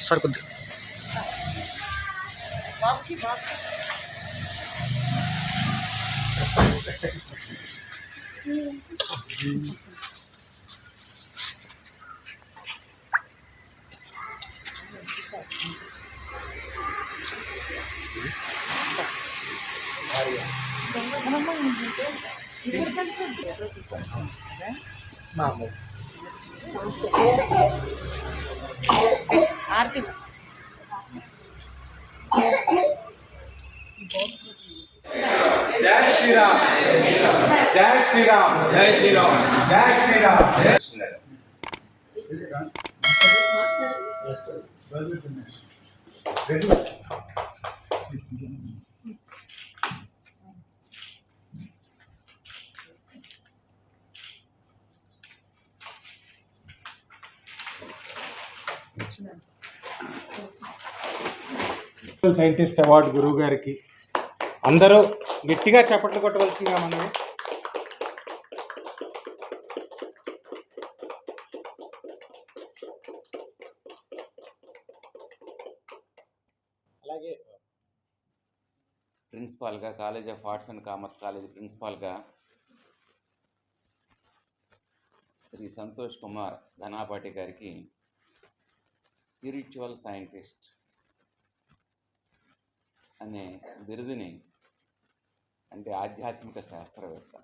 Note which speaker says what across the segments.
Speaker 1: Sir
Speaker 2: को Thank
Speaker 1: you.
Speaker 3: Aarti
Speaker 4: జై శ్రీరామ్ జై శ్రీరామ్ జై శ్రీరామ్ జై శ్రీరామ్ సైంటిస్ట్ అవార్డు గురువు గారికి. అందరూ గట్టిగా చప్పట్లు కొట్టవలసిందిగా మనం అలాగే
Speaker 5: ప్రిన్సిపాల్గా college of arts and commerce college ప్రిన్సిపాల్గా Shri Santosh Kumar Dhanapati గారికి స్పిరిచువల్ సైంటిస్ట్ అనే బిరుదుని అంటే ఆధ్యాత్మిక శాస్త్రవేత్త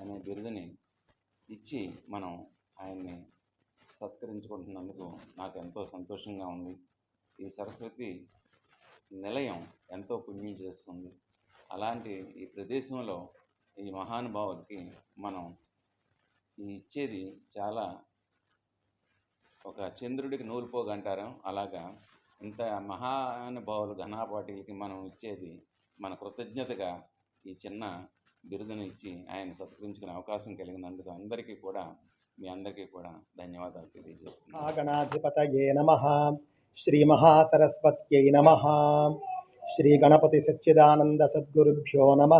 Speaker 5: అనే బిరుదుని ఇచ్చి మనం ఆయన్ని సత్కరించుకుంటున్నందుకు నాకు ఎంతో సంతోషంగా ఉంది. ఈ సరస్వతి నిలయం ఎంతో పుణ్యం చేసుకుంది. అలాంటి ఈ ప్రదేశంలో ఈ మహానుభావులకి మనం ఈ ఇచ్చేది చాలా ఒక చంద్రుడికి నూలుపోగంటారం అలాగా. ఇంత మహానుభావులు ఘనాపాటికి మనం ఇచ్చేది మన కృతజ్ఞతగా ఈ చిన్న బిరుదును ఇచ్చి ఆయన సత్కరించుకునే అవకాశం కలిగినందుకు అందరికీ కూడా మీ అందరికీ కూడా ధన్యవాదాలు తెలియజేస్తున్నాను.
Speaker 1: గణాధిపతయే నమ. శ్రీమహాసరస్వత్యై నమ. శ్రీగణపతి సచ్చిదానంద సద్గురుభ్యో నమ.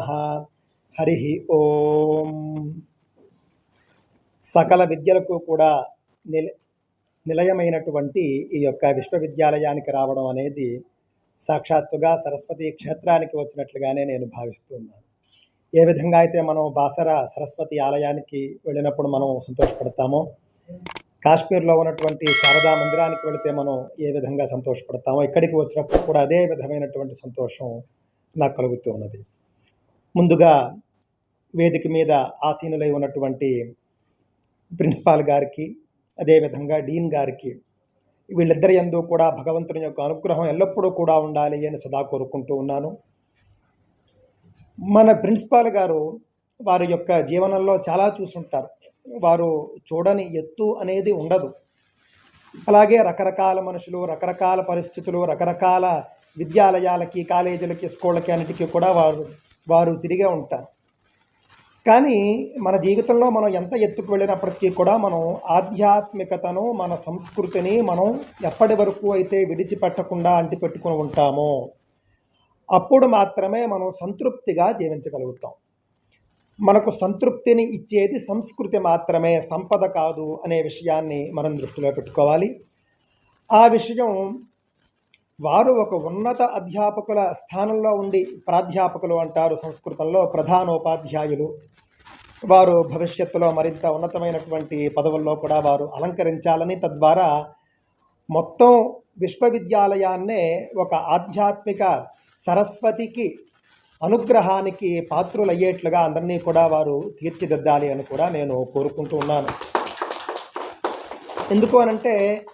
Speaker 1: హరి ఓం. సకల విద్యలకు కూడా నిల నిలయమైనటువంటి ఈ యొక్క విశ్వవిద్యాలయానికి రావడం అనేది సాక్షాత్తుగా సరస్వతి క్షేత్రానికి వచ్చినట్లుగానే నేను భావిస్తున్నాను ఏ విధంగా అయితే మనం బాసర సరస్వతి ఆలయానికి వెళ్ళినప్పుడు మనం సంతోషపడతామో కాశ్మీర్లో ఉన్నటువంటి శారదా మందిరానికి వెళితే మనం ఏ విధంగా సంతోషపడతామో ఇక్కడికి వచ్చినప్పుడు కూడా అదే విధమైనటువంటి సంతోషం నాకు కలుగుతూ ఉన్నది. ముందుగా వేదిక మీద ఆసీనులై ఉన్నటువంటి ప్రిన్సిపాల్ గారికి అదేవిధంగా డీన్ గారికి వీళ్ళిద్దరి ఎందు కూడా భగవంతుని యొక్క అనుగ్రహం ఎల్లప్పుడూ కూడా ఉండాలి అని సదా కోరుకుంటూ ఉన్నాను. మన ప్రిన్సిపాల్ గారు వారి యొక్క జీవనంలో చాలా చూసుంటారు. వారు చూడని ఎత్తు అనేది ఉండదు. అలాగే రకరకాల మనుషులు రకరకాల పరిస్థితులు రకరకాల విద్యాలయాలకి కాలేజీలకి స్కూళ్ళకి అన్నిటికీ కూడా వారు వారు తిరిగే ఉంటారు. కానీ మన జీవితంలో మనం ఎంత ఎత్తుకు వెళ్ళినప్పటికీ కూడా మనం ఆధ్యాత్మికతను మన సంస్కృతిని మనం ఎప్పటి వరకు అయితే విడిచిపెట్టకుండా అంటిపెట్టుకుని ఉంటామో అప్పుడు మాత్రమే మనం సంతృప్తిగా జీవించగలుగుతాం. మనకు సంతృప్తిని ఇచ్చేది సంస్కృతి మాత్రమే సంపద కాదు అనే విషయాన్ని మనం దృష్టిలో పెట్టుకోవాలి. ఆ విషయం వారు ఒక ఉన్నత అధ్యాపకుల స్థానంలో ఉండి ప్రాధ్యాపకులు అంటారు సంస్కృతంలో ప్రధానోపాధ్యాయులు. వారు భవిష్యత్తులో మరింత ఉన్నతమైనటువంటి పదవుల్లో కూడా వారు అలంకరించాలని తద్వారా మొత్తం విశ్వవిద్యాలయాన్నే ఒక ఆధ్యాత్మిక సరస్వతికి అనుగ్రహానికి పాత్రులయ్యేట్లుగా అందరినీ కూడా వారు తీర్చిదిద్దాలి అని కూడా నేను కోరుకుంటూ ఉన్నాను. ఎందుకు అనంటే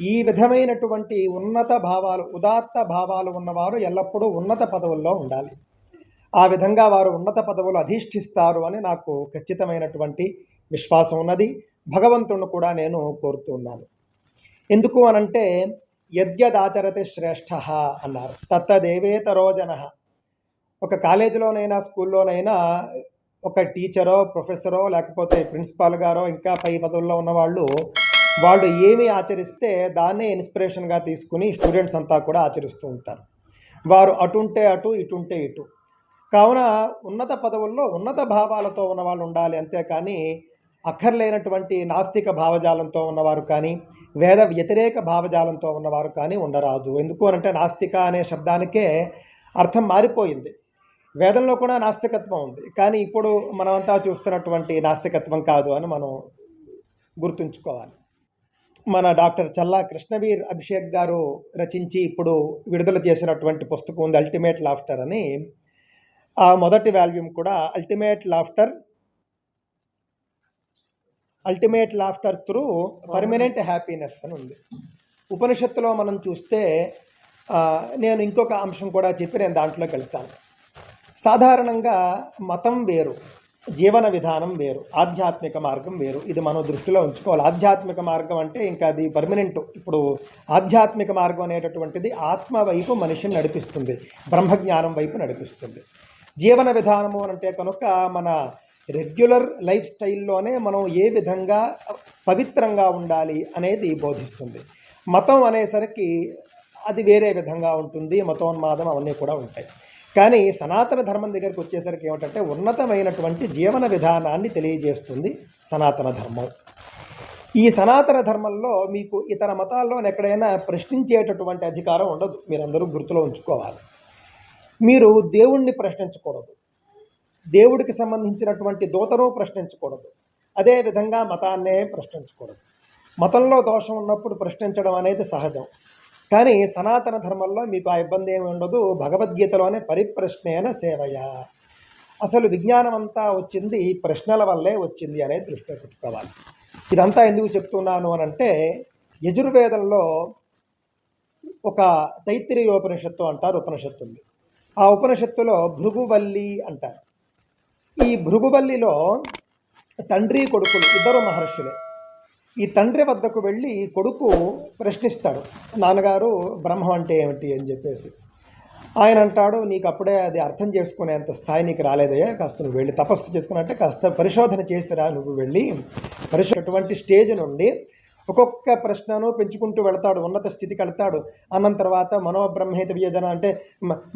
Speaker 1: ఈ విధమైనటువంటి ఉన్నత భావాలు ఉదాత్త భావాలు ఉన్నవారు ఎల్లప్పుడూ ఉన్నత పదవుల్లో ఉండాలి. ఆ విధంగా వారు ఉన్నత పదవులు అధిష్ఠిస్తారు అని నాకు ఖచ్చితమైనటువంటి విశ్వాసం ఉన్నది. భగవంతుణ్ణి కూడా నేను కోరుతున్నాను ఎందుకు అనంటే యద్యదాచరతి శ్రేష్ఠ అన్నారు. తత్తదేవేతరోజన ఒక కాలేజీలోనైనా స్కూల్లోనైనా ఒక టీచరో ప్రొఫెసరో లేకపోతే ప్రిన్సిపాల్ గారో ఇంకా పై పదవుల్లో ఉన్నవాళ్ళు వాళ్ళు ఏమి ఆచరిస్తే దాన్నే ఇన్స్పిరేషన్గా తీసుకుని స్టూడెంట్స్ అంతా కూడా ఆచరిస్తూ ఉంటారు. వారు అటుంటే అటు ఇటుంటే ఇటు. కావున ఉన్నత పదవుల్లో ఉన్నత భావాలతో ఉన్న వాళ్ళు ఉండాలి అంతేకాని అక్కర్లేనటువంటి నాస్తిక భావజాలంతో ఉన్నవారు కానీ వేద వ్యతిరేక భావజాలంతో ఉన్నవారు కానీ ఉండరాదు. ఎందుకు అనంటే నాస్తిక అనే శబ్దానికే అర్థం మారిపోయింది. వేదంలో కూడా నాస్తికత్వం ఉంది. కానీ ఇప్పుడు మనమంతా చూస్తున్నటువంటి నాస్తికత్వం కాదు అని మనం గుర్తుంచుకోవాలి. మన డాక్టర్ చల్లా కృష్ణవీర్ అభిషేక్ గారు రచించి ఇప్పుడు విడుదల చేసినటువంటి పుస్తకం ఉంది అల్టిమేట్ లాఫ్టర్ అని. ఆ మొదటి వాల్యూమ్ కూడా ultimate laughter ultimate laughter through permanent happiness అని ఉంది. ఉపనిషత్తులో మనం చూస్తే నేను ఇంకొక అంశం కూడా చెప్పి నేను దాంట్లోకి వెళ్తాను. సాధారణంగా మతం వేరు. జీవన విధానం వేరు ఆధ్యాత్మిక మార్గం వేరు. ఇది మనం దృష్టిలో ఉంచుకోవాలి. ఆధ్యాత్మిక మార్గం అంటే ఇంకా అది పర్మనెంట్ ఇప్పుడు ఆధ్యాత్మిక మార్గం అనేటటువంటిది ఆత్మ వైపు మనిషిని నడిపిస్తుంది. బ్రహ్మజ్ఞానం వైపు నడిపిస్తుంది. జీవన విధానము అంటే కనుక మన రెగ్యులర్ లైఫ్ స్టైల్లోనే మనం ఏ విధంగా పవిత్రంగా ఉండాలి అనేది బోధిస్తుంది. మతం అనేసరికి అది వేరే విధంగా ఉంటుంది. మతోన్మాదం అవన్నీ కూడా ఉంటాయి. కానీ సనాతన ధర్మం దగ్గరికి వచ్చేసరికి ఏమిటంటే ఉన్నతమైనటువంటి జీవన విధానాన్ని తెలియజేస్తుంది సనాతన ధర్మం. ఈ సనాతన ధర్మంలో మీకు ఇతర మతాల్లో ఎక్కడైనా ప్రశ్నించేటటువంటి అధికారం ఉండదు. మీరందరూ గుర్తులో ఉంచుకోవాలి. మీరు దేవుణ్ణి ప్రశ్నించకూడదు. దేవుడికి సంబంధించినటువంటి దూతను ప్రశ్నించకూడదు. అదేవిధంగా మతాన్నే ప్రశ్నించకూడదు. మతంలో దోషం ఉన్నప్పుడు ప్రశ్నించడం అనేది సహజం. కానీ సనాతన ధర్మంలో మీకు ఆ ఇబ్బంది ఏమి ఉండదు. భగవద్గీతలోనే పరిప్రశ్నేన సేవయ. అసలు విజ్ఞానం అంతా వచ్చింది ప్రశ్నల వల్లే వచ్చింది అనేది దృష్టిలో పెట్టుకోవాలి. ఇదంతా ఎందుకు చెప్తున్నాను అని అంటే యజుర్వేదంలో ఒక తైత్తిరీయోపనిషత్తు అంటారు ఉపనిషత్తు ఉంది. ఆ ఉపనిషత్తులో భృగువల్లి అంటారు. ఈ భృగువల్లిలో తండ్రి కొడుకులు ఇద్దరు మహర్షులే. ఈ తండ్రి వద్దకు వెళ్ళి కొడుకు ప్రశ్నిస్తాడు నాన్నగారు బ్రహ్మం అంటే ఏమిటి? అని చెప్పేసి. ఆయన అంటాడు నీకు అప్పుడే అది అర్థం చేసుకునేంత స్థాయి నీకు రాలేదయ్యా కాస్త నువ్వు వెళ్ళి తపస్సు చేసుకున్నట్టే కాస్త పరిశోధన చేసిరా నువ్వు వెళ్ళి. పరిశో అటువంటి స్టేజ్ నుండి ఒక్కొక్క ప్రశ్నను పెంచుకుంటూ వెళతాడు ఉన్నత స్థితికి వెళతాడు. అన్న తర్వాత మనోబ్రహ్మేత వియోజన అంటే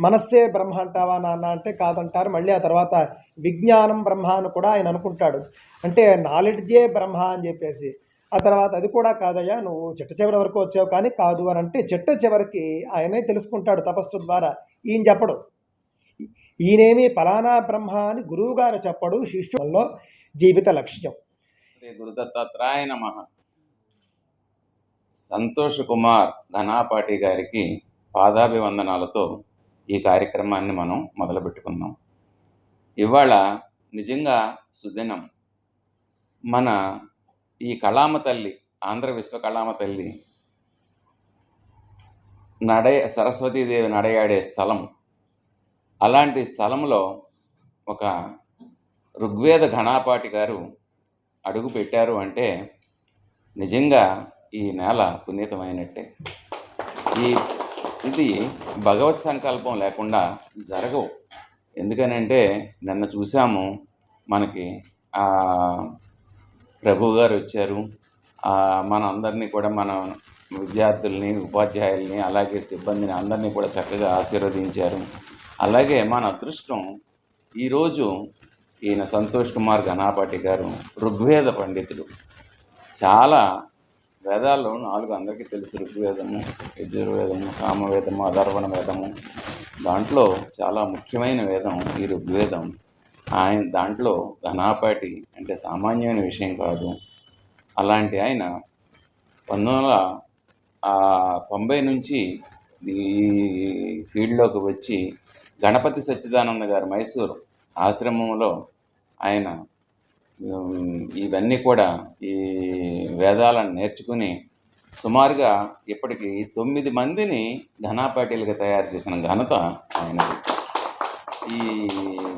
Speaker 1: మనస్సే బ్రహ్మ అంటావా నాన్న? అంటే కాదంటారు. మళ్ళీ ఆ తర్వాత విజ్ఞానం బ్రహ్మ అని కూడా ఆయన అనుకుంటాడు. అంటే నాలెడ్జే బ్రహ్మ అని చెప్పేసి. ఆ తర్వాత అది కూడా కాదయ్యా నువ్వు చిట్ట చివరి వరకు వచ్చావు కానీ కాదు అని అంటే చిట్ట చివరికి ఆయనే తెలుసుకుంటాడు తపస్సు ద్వారా. ఈయన చెప్పడు. ఈయనేమి ఫలానా బ్రహ్మ అని గురువుగారు చెప్పడు శిష్యుల్లో జీవిత లక్ష్యం.
Speaker 5: గురుదత్తాత్రాయ నమ. సంతోష్ కుమార్ ధనాపాటి గారికి పాదాభివందనాలతో ఈ కార్యక్రమాన్ని మనం మొదలుపెట్టుకుందాం. ఇవాళ నిజంగా సుదినం మన ఈ కళామ తల్లి ఆంధ్ర విశ్వ కళామ తల్లి నడే సరస్వతీదేవి నడయాడే స్థలం. అలాంటి స్థలంలో ఒక ఋగ్వేద ఘనాపాటి గారు అడుగు పెట్టారు అంటే నిజంగా ఈ నేల పునీతమైనట్టే. ఈ ఇది భగవత్ సంకల్పం లేకుండా జరగవు. ఎందుకనంటే నిన్న చూసాము మనకి ప్రభు గారు వచ్చారు. మన అందరినీ కూడా మన విద్యార్థుల్ని ఉపాధ్యాయుల్ని అలాగే సిబ్బందిని అందరినీ కూడా చక్కగా ఆశీర్వదించారు. అలాగే మన అదృష్టం ఈరోజు ఈయన సంతోష్ కుమార్ ఘనాపాటి గారు ఋగ్వేద పండితుడు చాలా వేదాల్లో నాలుగు అందరికీ తెలుసు ఋగ్వేదము యజుర్వేదము సామవేదము అధర్వణ వేదము. దాంట్లో చాలా ముఖ్యమైన వేదం ఈ ఋగ్వేదం. ఆయన దాంట్లో ఘనాపాటి అంటే సామాన్యమైన విషయం కాదు. అలాంటి ఆయన పంతొమ్మిది వందల తొంభై నుంచి ఈ ఫీల్డ్లోకి వచ్చి గణపతి సచ్చిదానంద గారు మైసూరు ఆశ్రమంలో ఆయన ఇవన్నీ కూడా ఈ వేదాలను నేర్చుకుని సుమారుగా ఇప్పటికి తొమ్మిది మందిని ఘనాపాటీలుగా తయారు చేసిన ఘనత ఆయన ఈ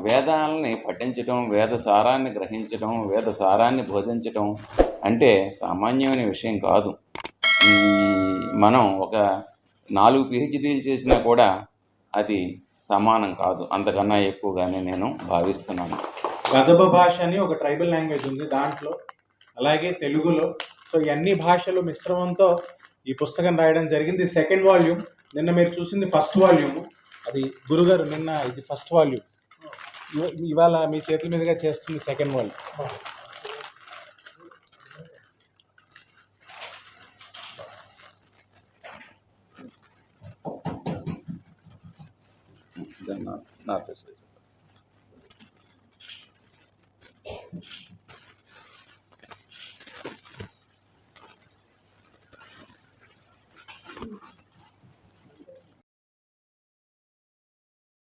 Speaker 5: వేదాలని పఠించటం వేద సారాన్ని గ్రహించటం వేద సారాన్ని బోధించటం అంటే సామాన్యమైన విషయం కాదు. మనం ఒక నాలుగు పిహెచ్డీలు చేసినా కూడా అది సమానం కాదు. అంతకన్నా ఎక్కువగానే నేను భావిస్తున్నాను.
Speaker 4: గదబ భాష అని ఒక ట్రైబల్ లాంగ్వేజ్ ఉంది దాంట్లో. అలాగే తెలుగులో. సో అన్ని భాషలు మిశ్రమంతో ఈ పుస్తకం రాయడం జరిగింది. Second volume. నిన్న మీరు చూసింది ఫస్ట్ వాల్యూమ్. అది గురుగారు నిన్న ఇది ఫస్ట్ వాల్యూమ్. ఇవాళ మీ చేతుల మీదుగా చేస్తుంది సెకండ్ వరల్డ్
Speaker 5: నా-